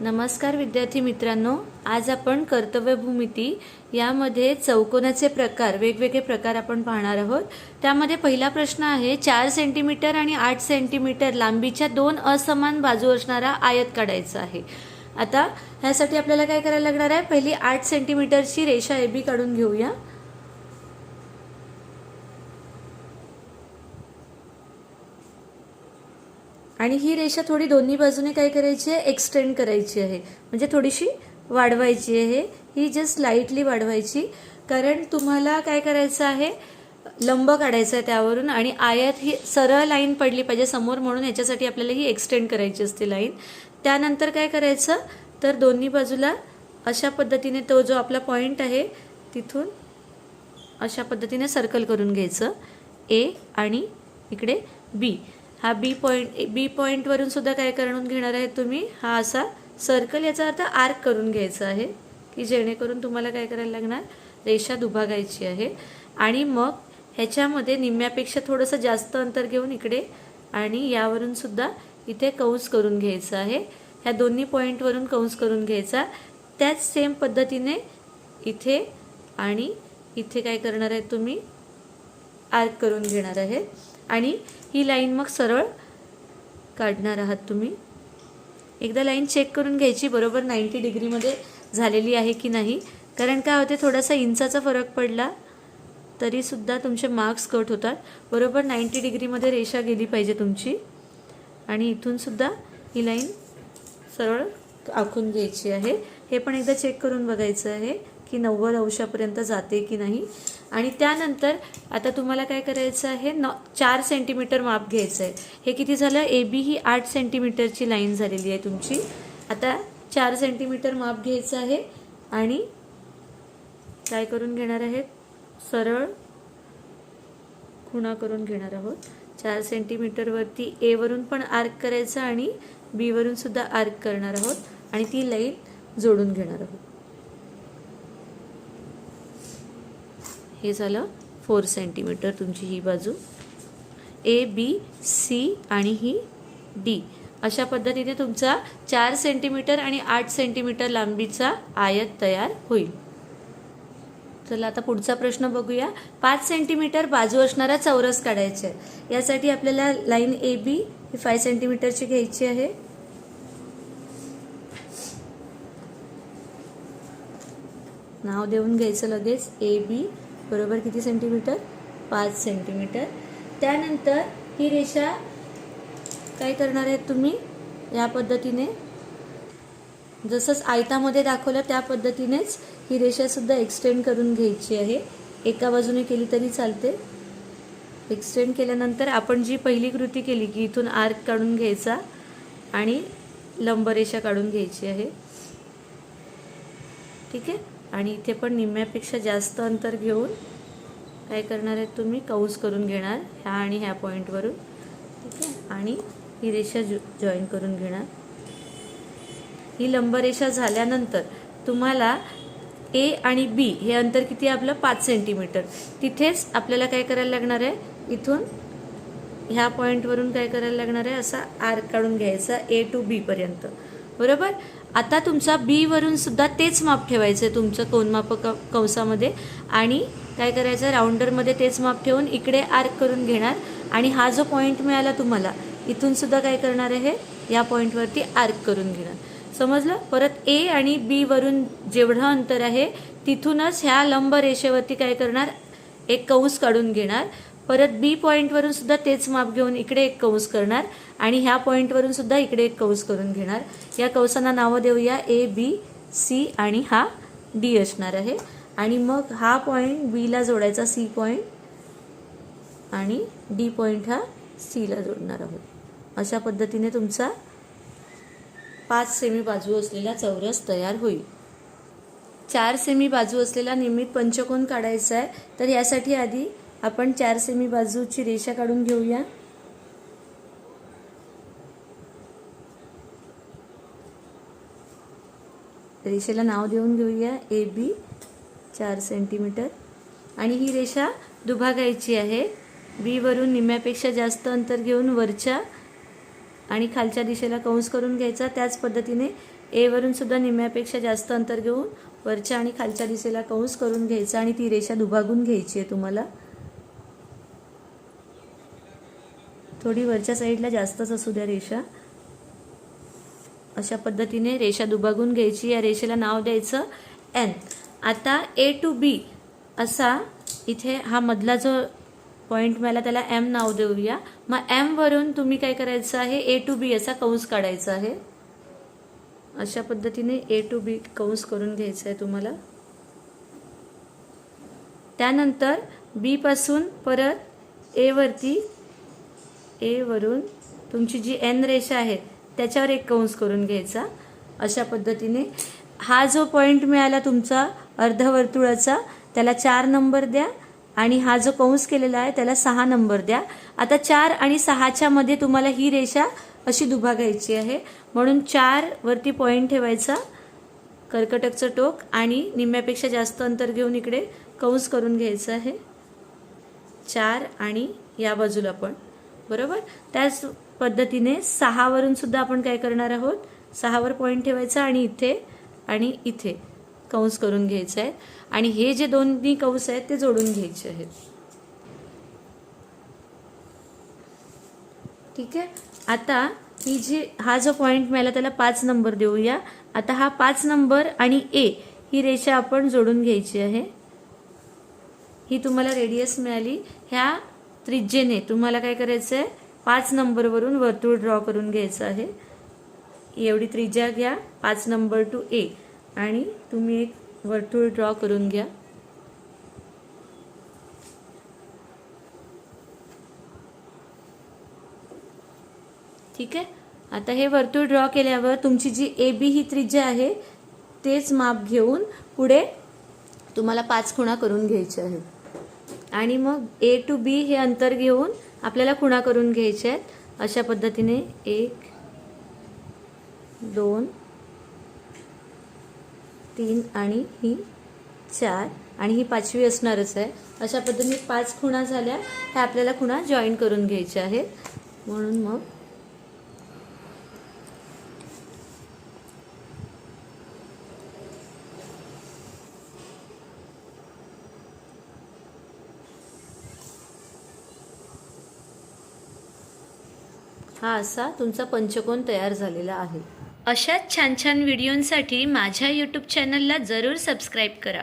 नमस्कार विद्यार्थी मित्रांनो आज आपण कर्तव्य भूमिती यामध्ये चौकोनाचे प्रकार वेगवेगळे प्रकार आपण पाहणार आहोत. त्यामध्ये पहिला प्रश्न आहे चार सेंटीमीटर आणि आठ सेंटीमीटर लांबीच्या दोन असमान बाजू असणारा आयत काढायचा आहे. आता ह्यासाठी आपल्याला काय करायला लागणार आहे? पहिली आठ सेंटीमीटरची रेषा ए बी काढून घेऊया. आणि ही रेषा थोडी दोन्ही बाजूने काय करायची आहे? एक्सटेंड करायची आहे. म्हणजे थोडीशी वाढवायची आहे. ही जस्ट लाईटली वाढवायची. कारण तुम्हाला काय करायचं आहे? लंब काढायचा आहे त्यावरून आणि आयात ही सरळ लाईन पडली पाहिजे समोर म्हणून याच्यासाठी आपल्याला ही एक्सटेंड करायची असते लाईन त्यानंतर काय करायचं? तर दोन्ही बाजूला अशा पद्धतीने तो जो आपला पॉईंट आहे तिथून अशा पद्धतीने सर्कल करून घ्यायचं. ए आणि इकडे बी हा बी पॉईंट बी पॉईंटवरून सुद्धा काय करून घेणार आहे तुम्ही? हा असा सर्कल याचा अर्थ आर्क करून घ्यायचा आहे की जेणेकरून तुम्हाला काय करायला लागणार? रेषा दुभागायची आहे. आणि मग ह्याच्यामध्ये निम्म्यापेक्षा थोडंसं जास्त अंतर घेऊन इकडे आणि यावरून सुद्धा इथे कंस करून घ्यायचं आहे. ह्या दोन्ही पॉईंटवरून कंस करून घ्यायचा. त्याच सेम पद्धतीने इथे आणि इथे काय करणार आहे तुम्ही? आर्क करून घेणार आहे. आणि ही लाईन मग सरळ काढणार आहात तुम्ही. एकदा लाईन चेक करून घ्यायची बरोबर नाईंटी डिग्रीमध्ये झालेली आहे की नाही. कारण काय होते थोडासा इंचाचा फरक पडला तरीसुद्धा तुमचे मार्क्स कट होतात. बरोबर नाईंटी डिग्रीमध्ये रेषा गेली पाहिजे तुमची. आणि इथूनसुद्धा ही लाईन सरळ आखून घ्यायची आहे. हे पण एकदा चेक करून बघायचं आहे. की नव्वद अंशापर्यंत जाते की नाही? आणि त्यानंतर आता तुम्हाला काय करायचं आहे? न चार सेंटीमीटर माप घ्यायचं आहे हे किती झालं? ए बी ही आठ सेंटीमीटरची लाईन झालेली आहे तुमची. आता चार सेंटीमीटर माप घ्यायचं आहे आणि काय करून घेणार आहेत? सरळ खुणा करून घेणार आहोत. चार सेंटीमीटरवरती एवरून पण आर्क करायचं आणि बीवरून सुद्धा आर्क करणार आहोत. आणि ती लाईन जोडून घेणार आहोत. हे झालं फोर सेंटीमीटर तुमची ही बाजू. ए बी सी आणि ही डी अशा पद्धतीने तुमचा चार सेंटीमीटर आणि आठ सेंटीमीटर लांबीचा आयत तयार होईल. चला आता पुढचा प्रश्न बघूया. पाच सेंटीमीटर बाजू असणारा चौरस काढायचा आहे. यासाठी आपल्याला line A B he five सेंटीमीटरची घ्यायची आहे. नाव देऊन घ्यायचं लगेच. ए बी बरोबर किती सेंटीमीटर पाच सेंटीमीटर त्यानंतर ही रेषा काय करणार आहेत तुम्ही? या पद्धतीने जसंच आयतामध्ये दाखवलं त्या पद्धतीनेच ही रेषासुद्धा एक्सटेंड करून घ्यायची आहे. एका बाजूने केली तरी चालते. एक्सटेंड केल्यानंतर आपण जी पहिली कृती केली की इथून आर्क काढून घ्यायचा आणि लंबरेषा काढून घ्यायची आहे. ठीक आहे? आणि इथे पण निम्म्यापेक्षा जास्त अंतर घेऊन काय करणार आहेत तुम्ही? कौज करून घेणार ह्या आणि ह्या पॉईंटवरून ठीक आहे? आणि ही रेषा जॉ जॉईन करून घेणार. ही लंबरेषा झाल्यानंतर तुम्हाला ए आणि बी हे अंतर किती आहे? आपलं पाच सेंटीमीटर तिथेच आपल्याला काय करायला लागणार आहे? इथून ह्या पॉईंटवरून काय करायला लागणार आहे? असा आर काढून घ्यायचा ए टू बीपर्यंत बरोबर? आता तुमचा बीवरून सुद्धा तेच माप ठेवायचं आहे तुमचं कोनमापक क कंसामध्ये. आणि काय करायचं? राऊंडरमध्ये तेच माप ठेवून इकडे आर्क करून घेणार. आणि हा जो पॉईंट मिळाला तुम्हाला इथून सुद्धा काय करणार आहे? या पॉईंटवरती आर्क करून घेणार. समजलं? परत ए आणि बी वरून जेवढं अंतर आहे तिथूनच ह्या लंब रेषेवरती काय करणार? एक कंस काढून घेणार. परत बी पॉईंटवरून सुद्धा तेच माप घेऊन इकडे एक कंस करणार आणि ह्या पॉईंटवरून सुद्धा इकडे एक कंस करून घेणार. या कंसांना नावं देऊया ए बी सी आणि हा डी असणार आहे. आणि मग हा पॉईंट बीला जोडायचा सी पॉईंट आणि डी पॉईंट हा सीला जोडणार आहोत. अशा पद्धतीने तुमचा पाच सेमी बाजू असलेला चौरस तयार होईल. चार सेमी बाजू असलेला नियमित पंचकोन काढायचा आहे. तर यासाठी आधी आपण चार सेमी बाजूची रेषा काढून घेऊया. रेषेला नाव देऊन घेऊया. ए बी चार सेंटीमीटर आणि ही रेषा दुभागायची आहे. बी वरून निम्म्यापेक्षा जास्त अंतर घेऊन वरच्या आणि खालच्या दिशेला कंस करून घ्यायचा. त्याच पद्धतीने ए वरून सुद्धा निम्म्यापेक्षा जास्त अंतर घेऊन वरच्या आणि खालच्या दिशेला कंस करून घ्यायचा. आणि ती रेषा दुभागून घ्यायची आहे तुम्हाला. थोडी वरच्या साईडला जास्तच असू द्या रेषा. अशा पद्धतीने रेषा दुभागून घ्यायची. या रेषेला नाव द्यायचं एन आता ए टू बी असा इथे हा मधला जो पॉईंट मला त्याला एम नाव देऊया. मग एमवरून तुम्ही काय करायचं आहे? ए टू बी असा कंस काढायचा आहे. अशा पद्धतीने ए टू बी कंस करून घ्यायचं आहे तुम्हाला. त्यानंतर बीपासून परत एवरती ए वरून तुमची जी एन रेषा आहे त्याच्यावर एक कंस करून घ्यायचा. अशा पद्धतीने हा जो पॉईंट मिळाला तुमचा अर्धवर्तुळाचा त्याला चार नंबर द्या आणि हा जो कंस केलेला आहे त्याला सहा नंबर द्या. आता चार आणि सहाच्या मध्ये तुम्हाला ही रेषा अशी दुभागायची आहे. म्हणून चार वरती पॉईंट ठेवायचा कर्कटकचं टोक आणि निम्म्यापेक्षा जास्त अंतर घेऊन इकडे कंस करून घ्यायचं आहे. चार आणि या बाजूला पण. बरोबर? त्याच पद्धतीने सहावरून सुद्धा आपण काय करणार आहोत? सहावर पॉईंट ठेवायचा आणि इथे आणि इथे कंस करून घ्यायचे आहेत आणि हे जे दोन्ही कंस आहेत ते जोडून घ्यायचे आहेत. ठीक आहे? आता ही जी हा जो पॉईंट मिळाला त्याला पाच नंबर देऊया. आता हा पाच नंबर आणि ए ही रेषा आपण जोडून घ्यायची आहे. ही तुम्हाला रेडियस मिळाली. ह्या त्रिज्येने तुम्हाला काय करायचं आहे पाच नंबरवरून वर्तुळ ड्रॉ करून घ्यायचं आहे. एवढी त्रिज्या घ्या. पाच नंबर टू ए आणि तुम्ही एक वर्तुळ ड्रॉ करून घ्या. ठीक आहे? आता हे वर्तुळ ड्रॉ केल्यावर तुमची जी ए बी ही त्रिज्या आहे तेच माप घेऊन पुढे तुम्हाला पाच खुणा करून घ्यायच्या आहेत आणि मग ए टू बी हे अंतर घेऊन आपल्याला खुणा करून घ्यायच्या आहेत. अशा पद्धतीने एक दोन तीन आणि ही चार आणि ही पाचवी असणारच आहे. अशा पद्धतीने पाच खुणा झाल्या ह्या आपल्याला खुणा जॉईन करून घ्यायच्या आहेत. म्हणून मग हा असा तुमचा पंचकोन तयार झालेला आहे. अशाच छान छान व्हिडिओंसाठी माझ्या यूट्यूब चॅनलला जरूर सबस्क्राईब करा.